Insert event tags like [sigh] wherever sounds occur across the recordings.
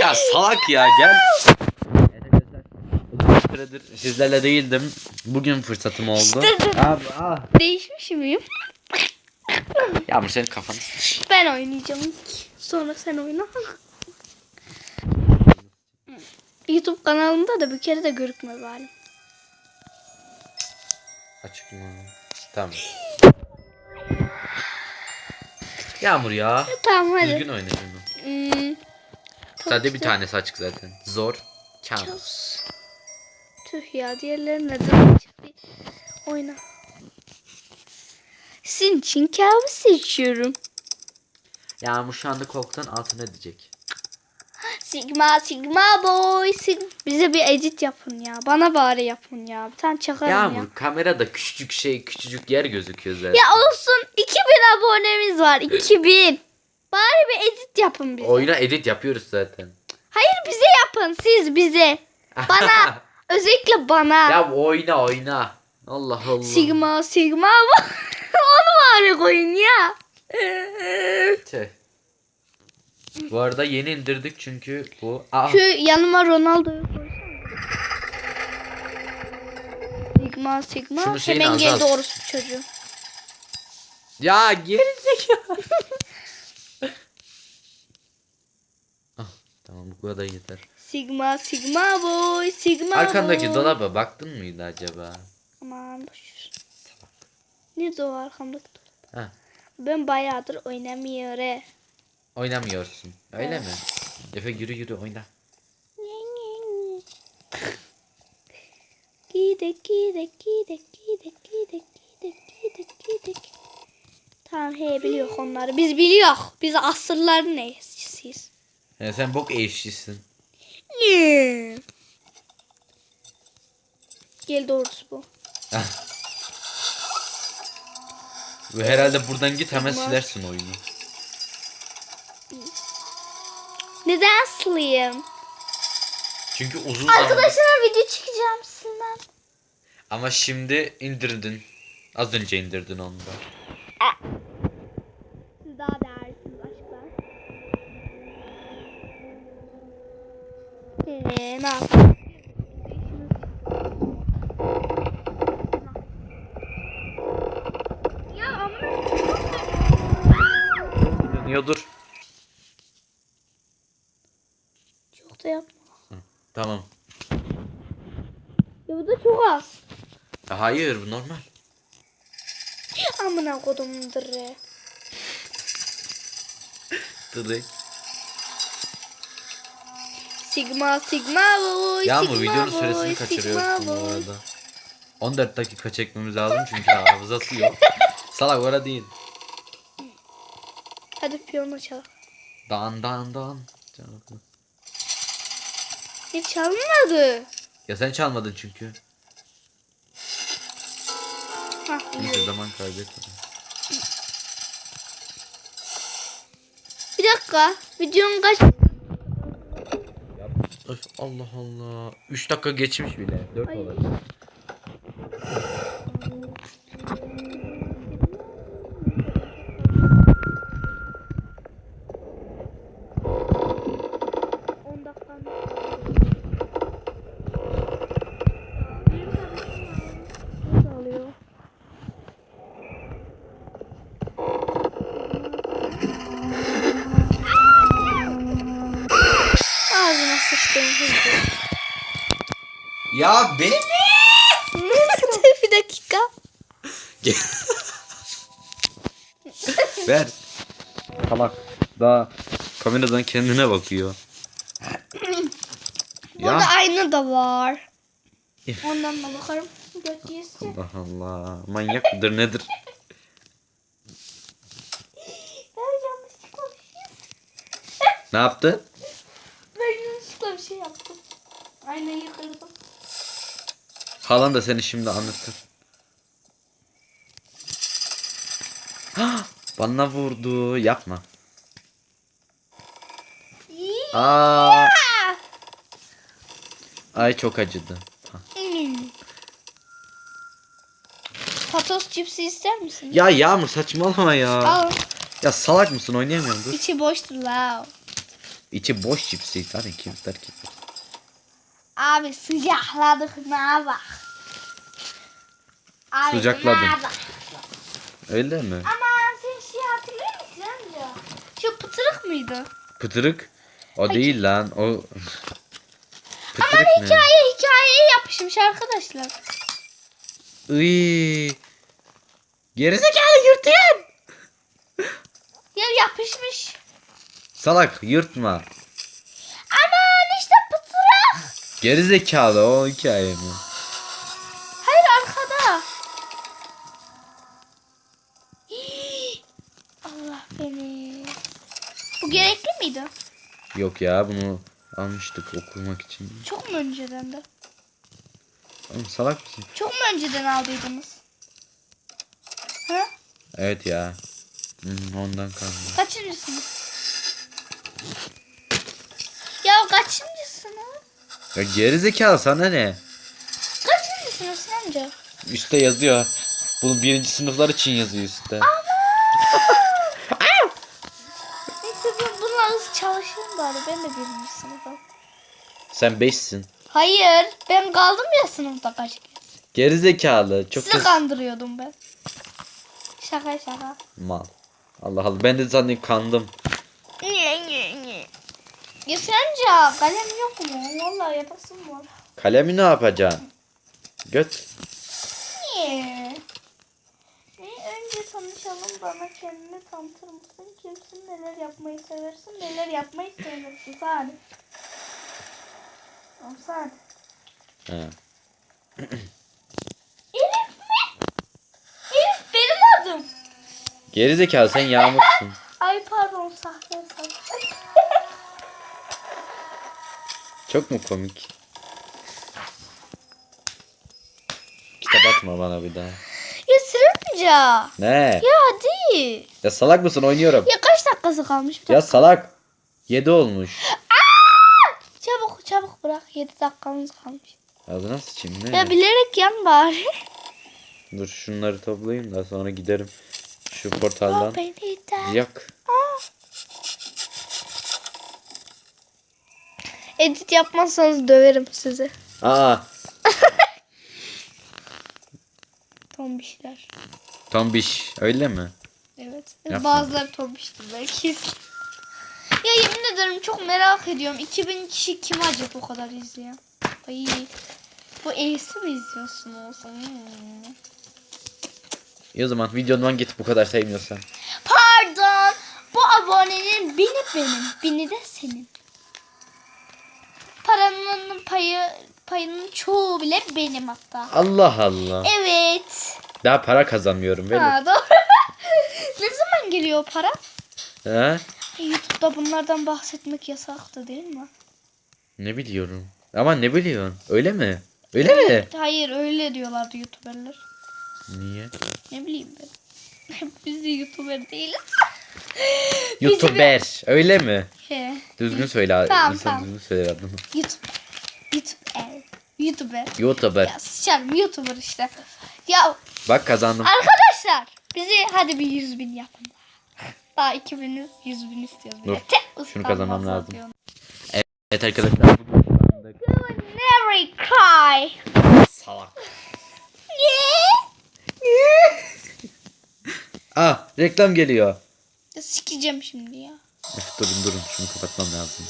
Ya salak ya gel. Uzun süredir sizlerle değildim. Bugün fırsatım oldu. Abi ah. Değişmiş miyim? Yağmur senin kafanı. Ben oynayacağım ilk. Sonra sen oyna. YouTube kanalımda da bir kere de görükme bari. Açık mı? Tamam. Yağmur ya. Tamam hadi. Düzgün oyna şunu. Hmm, Sadece bir tanesi açık zaten. Zor. Çöz. Tüh ya diğerleri neden çıktı? Oyna. Sizin için kabus seçiyorum. Yağmur şu anda korkudan altına edecek. Sigma Sigma boy. Sig Bize bir edit yapın ya. Bana bari yapın ya. Bir tane çakarım ya. Yağmur kamerada küçücük şey küçücük yer gözüküyor zaten. Ya olsun 2000 abonemiz var 2000. Bari bir edit yapın bize. Oyuna edit yapıyoruz zaten. Hayır bize yapın siz bize. Bana [laughs] özellikle bana. ya oyna oyna. Allah Allah. Sigma Sigma [laughs] onu bari koyun ya. [laughs] Tüh. Bu arada yeni indirdik çünkü bu. Aa, Şu yanıma Ronaldo'yu koysana. Sigma Sigma Şunu şeyini hemen azalt. orospu çocuğu. ya gerizekalı. ah, tamam bu yeter. Sigma Sigma boy Sigma Arkandaki boy. dolaba baktın mıydı acaba? Aman boşver. Nerede o arkamdaki dolap? Ha, Ben bayağıdır oynamıyorum. oynamıyorsun. Öyle mi? Efe yürü yürü oyna. Gidek gidek gidek gidek gidek gidek gidek gidek. Tamam he biliyor onları. Biz biliyor. Biz asırların eşisiyiz. Ya sen bok eşlisin. Ne? Gel doğrusu bu. [laughs] Ve herhalde buradan git hemen Olmaz. silersin oyunu. Neden sileyim? Çünkü uzun zaman. Arkadaşlar video çekeceğim silmem. Ama şimdi indirdin. Az önce indirdin onu da. Siz daha değerlisiniz aşklar. Eee ne yapayım? Ya ama Yanıyordur. çok da yapma. Tamam. Ya bu da çok az. Ya hayır bu normal. Amına kodumun dırre. Direkt. Sigma Sigma boy. Yağmur Sigma videonun süresini kaçırıyorsun bu arada. 14 dakika çekmemiz lazım çünkü hafızası yok. [laughs] Salak orada değil. Hadi piyano çal. Dan dan dan. Hiç çalmadı. Ya sen çalmadın çünkü. Hah iyi. zaman kaybetme. Bir dakika. Videonun kaç... Öf, Allah Allah. 3 dakika geçmiş bile. 4 Ay. On dakika. Nasıl alıyor? Ağzıma sıçtım hızlı. Ya beni [laughs] bir dakika. Ver. Salak. Daha kameradan kendine bakıyor. Burada ayna da var. Üf. Ondan da bakarım. Gökyüzü. Allah Allah. Manyak mıdır nedir? Ben yanlışlıkla bir şey Ne yaptı? Ben yanlışlıkla bir şey yaptım. Aynayı. Halan da seni şimdi anlatır. Hah, Bana vurdu. Yapma. Aa. Ay çok acıdı. Patos cipsi ister misin? Ya Yağmur saçmalama ya. Al. Ya salak mısın oynayamıyorum dur. İçi boştur la. İçi boş cipsi. Hani kim ister ki? Abi sıcakladık ne bak. Abi ne bak. Öyle mi? Ama sen şey hatırlıyor musun amca? Şu pıtırık mıydı? Pıtırık. O değil lan. O... Aman [laughs] Pıtırık ne? hikaye hikayeye yapışmış arkadaşlar. Iy. Gerizekalı yırtın. [laughs] Ya yapışmış. Salak yırtma. Aman işte pıtırık. Gerizekalı o hikaye mi? Hayır arkada. Hii. Allah beni. Bu gerekli miydi? Yok ya bunu almıştık okumak için. Çok mu önceden de? Oğlum salak mısın? Çok mu önceden aldıydınız? Ha? Evet ya. Hmm, ondan kaldı. Kaçıncı sınıf? Ya kaçıncı sınıf? Ya gerizekalı sana ne? Kaçıncı sınıfsın amca? Üste yazıyor. Bunu birinci sınıflar için yazıyor üstte. [laughs] Neyse ben bununla hızlı çalışayım bari. Ben de birinci sınıfım. Sen beşsin. Hayır. Ben kaldım ya sınıfta kaç kez. Gerizekalı. Çok Sizi da kandırıyordum ben. Şaka şaka. mal. Allah Allah ben de zaten kandım. Ya sence kalem yok mu? Vallahi yapasım var. Kalemi ne yapacaksın? Göt. Niye? Ne önce tanışalım bana kendini tanıtır mısın? Kimsin? Neler yapmayı seversin? Neler yapmayı sevmezsin? Sade. Tamam sade. He. Elif mi? Elif benim adım. Gerizekalı sen yağmursun. Ay pardon sahte hesap. [laughs] Çok mu komik? Kitap atma bana bir daha. ya sürünce. Ne? Ya hadi. Ya salak mısın oynuyorum. Ya kaç dakikası kalmış? Bir Ya dakika. salak. 7 olmuş. Çabuk çabuk bırak. 7 dakikamız kalmış. Ağzına sıçayım ne? Ya bilerek yan bari. Dur şunları toplayayım da sonra giderim. Şu portaldan. O beni de. Edit yapmazsanız döverim sizi. Aa. [laughs] Tombişler. Tombiş öyle mi? Evet. Yapma. Bazıları tombiştir belki. ya yemin ederim çok merak ediyorum. 2000 kişi kim acaba bu kadar izleyen? Ay. Bu Ace'i mi izliyorsunuz? Hmm. İyi o zaman videodan git bu kadar sevmiyorsan. Pardon. Bu abonenin bini benim. Bini de senin. Paranın payı payının çoğu bile benim hatta. Allah Allah. Evet. Daha para kazanmıyorum böyle. Ha, doğru. [laughs] ne zaman geliyor para? He? YouTube'da bunlardan bahsetmek yasaktı değil mi? Ne biliyorum. Ama ne biliyorsun? Öyle mi? Öyle mi? Hayır öyle diyorlardı YouTuber'lar. Niye? Ne bileyim ben. [laughs] Biz de YouTuber değiliz. [laughs] YouTuber. Öyle mi? He. Düzgün söyle. Tamam, İnsan tamam. düzgün söyle adını. YouTuber. YouTuber. YouTuber. YouTuber. Ya sıçarım YouTuber işte. Ya Bak kazandım. arkadaşlar bizi hadi bir 100 bin yapın. Daha 2000 100 bin istiyoruz. Dur, Yeter, şunu kazanmam lazım. atıyor. Evet arkadaşlar. bugün kazandık. Cry. Salak. Ah reklam geliyor. Ya sikeceğim şimdi ya. Öf, durun durun şunu kapatmam lazım.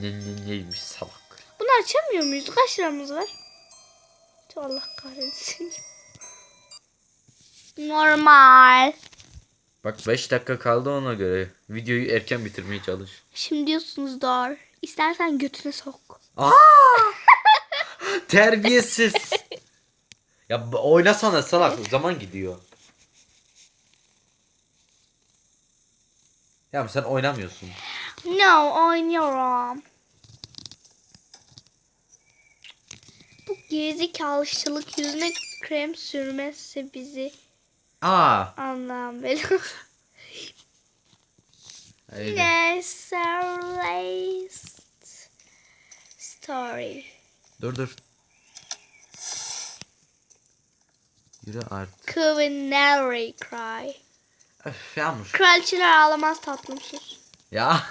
Ne, ne, neymiş salak. Bunu açamıyor muyuz? Kaç liramız var? Allah kahretsin. Normal. Bak 5 dakika kaldı ona göre. Videoyu erken bitirmeye çalış. Şimdi diyorsunuz dar. İstersen götüne sok. Aa! [laughs] Terbiyesiz. Ya oynasana salak. Zaman gidiyor. Ya sen oynamıyorsun. No, oynuyorum. Bu gerizekalışçılık yüzüne krem sürmezse bizi Aa. anlam böyle. Öyle. Neyse story. Dur dur. Yürü artık. Culinary cry. Öf Yağmur. Kraliçeler ağlamaz tatlım sus. Ya.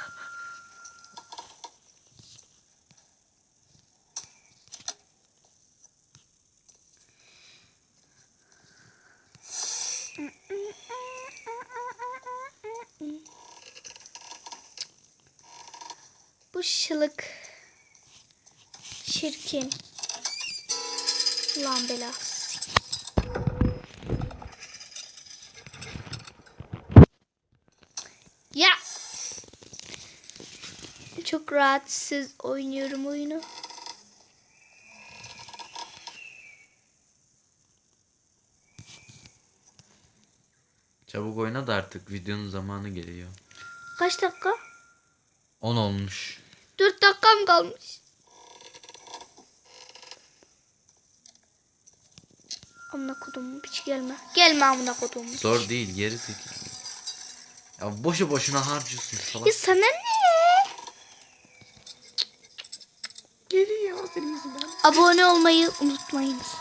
Bu şılık. Çirkin. Lan belası. Ya. Çok rahatsız oynuyorum oyunu. Çabuk oyna da artık videonun zamanı geliyor. Kaç dakika? 10 olmuş. 4 dakikam kalmış. Amına kodum hiç gelme. Gelme amına kodum. Zor değil geri zekalı. Ya boşu boşuna harcıyorsun salak. Ya sana ne? Geliyor senin yüzünden. Abone olmayı unutmayınız.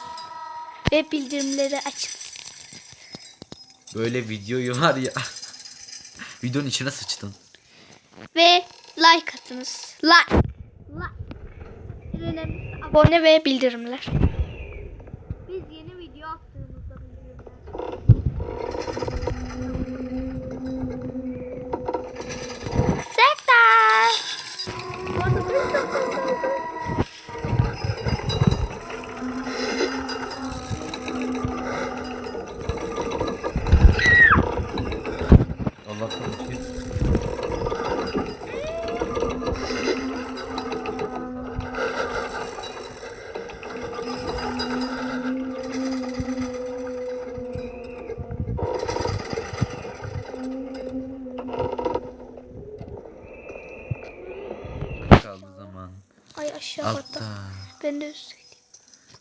Ve bildirimleri açın. Böyle videoyu var ya. [laughs] Videonun içine sıçtın. Ve like atınız. Like. Like. Abone ve bildirimler. Biz yeni video attığımızda bildirimler. Sektar. Bu arada bir dakika kaldı. Allah korusun. Kaldı zaman. Ay aşağı. Altta. Ben de üstteydim.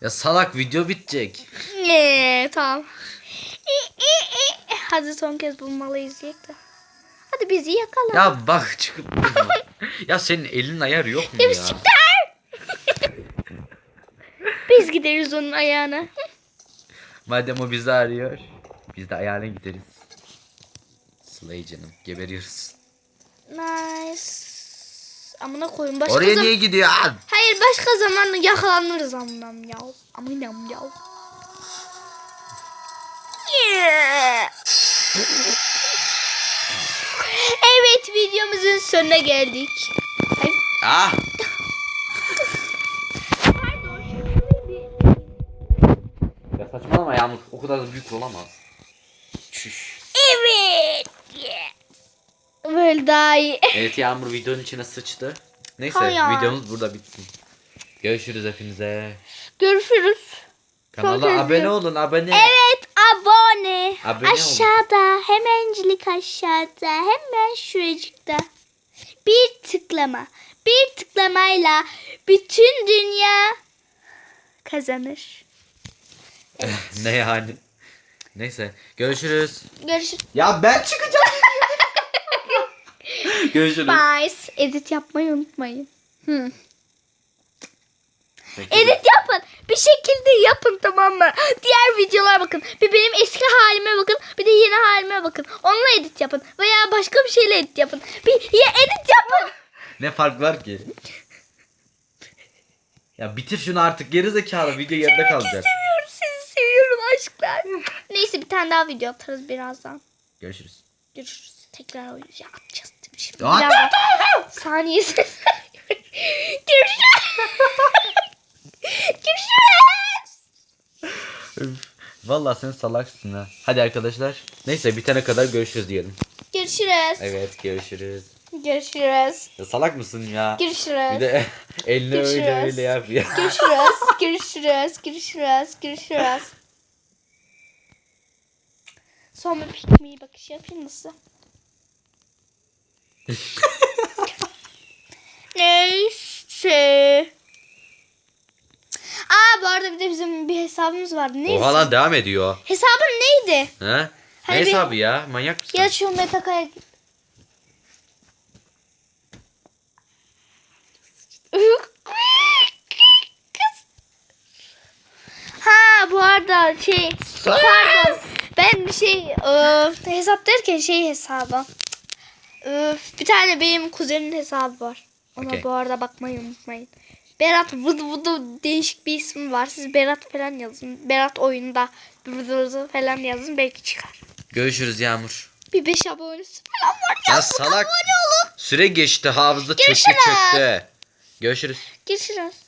Ya salak video bitecek. Ne tamam. İ, i, i. Hadi son kez bulmalıyız yiyek de. Hadi bizi yakala. Ya bak çıkıp [laughs] ya senin elin ayar yok mu ya? [laughs] Biz gideriz onun ayağına. Madem o bizi arıyor. Biz de ayağına gideriz. Slay canım geberiyoruz. Nice. Amına koyun başka Oraya niye gidiyorsun? Hayır başka zaman yakalanırız amınam ya. Amınam ya. Yeah. evet videomuzun sonuna geldik. Ah! Ya saçmalama Yağmur. O kadar da büyük olamaz. Çüş. Evet. Yes. Böyle daha iyi. Evet Yağmur videonun içine sıçtı. Neyse Hayır. videomuz burada bitsin. Görüşürüz hepinize. Görüşürüz. Kanala kez abone diyor. olun abone. Evet abone. Abone aşağıda hemencilik aşağıda hemen şuracıkta. Bir tıklama. Bir tıklamayla bütün dünya kazanır. [laughs] ne yani? Neyse görüşürüz. Görüşürüz. Ya ben çıkacağım. Görüşürüz. Bye. Edit yapmayı unutmayın. Peki. Edit yapın. Bir şekilde yapın tamam mı? Diğer videolara bakın. Bir benim eski halime bakın. Bir de yeni halime bakın. Onunla edit yapın. Veya başka bir şeyle edit yapın. Bir ya edit yapın. [laughs] Ne fark var ki? Ya bitir şunu artık geri zekalı video yarıda kalacak. Seviyorum sizi seviyorum aşklar. Neyse bir tane daha video atarız birazdan. Görüşürüz. Görüşürüz. Tekrar oynayacağız. Ya atacağız şimdi? Ya Birazdan. Saniyesi. Görüşürüz. Görüşürüz. Vallahi sen salaksın ha. Hadi arkadaşlar. Neyse bitene kadar görüşürüz diyelim. Görüşürüz. Evet görüşürüz. Görüşürüz. Ya salak mısın ya? Görüşürüz. Bir de [laughs] elini öyle Görüşürüz. öyle yap ya. Görüşürüz. [laughs] Görüşürüz. Görüşürüz. Görüşürüz. Son bir pikniği bakış yapayım nasıl? Neyse. Aa bu arada bir de bizim bir hesabımız vardı. Neyse. Oha lan devam ediyor. Hesabın neydi? He? Ne Hani bir- hesabı ya? Manyak mısın? Ya şu metakaya. [laughs] Ha bu arada şey pardon Ben bir şey e, hesap derken şey hesabı. Bir tane benim kuzenimin hesabı var. Ona Okey. bu arada bakmayı unutmayın. Berat Vıdı Vıdı değişik bir ismi var. Siz Berat falan yazın. Berat oyunda Vıdı Vıdı falan yazın belki çıkar. Görüşürüz Yağmur. Bir 5 abonesi falan var ya. Ya salak. Süre geçti hafıza çöktü çöktü. Görüşürüz. Görüşürüz.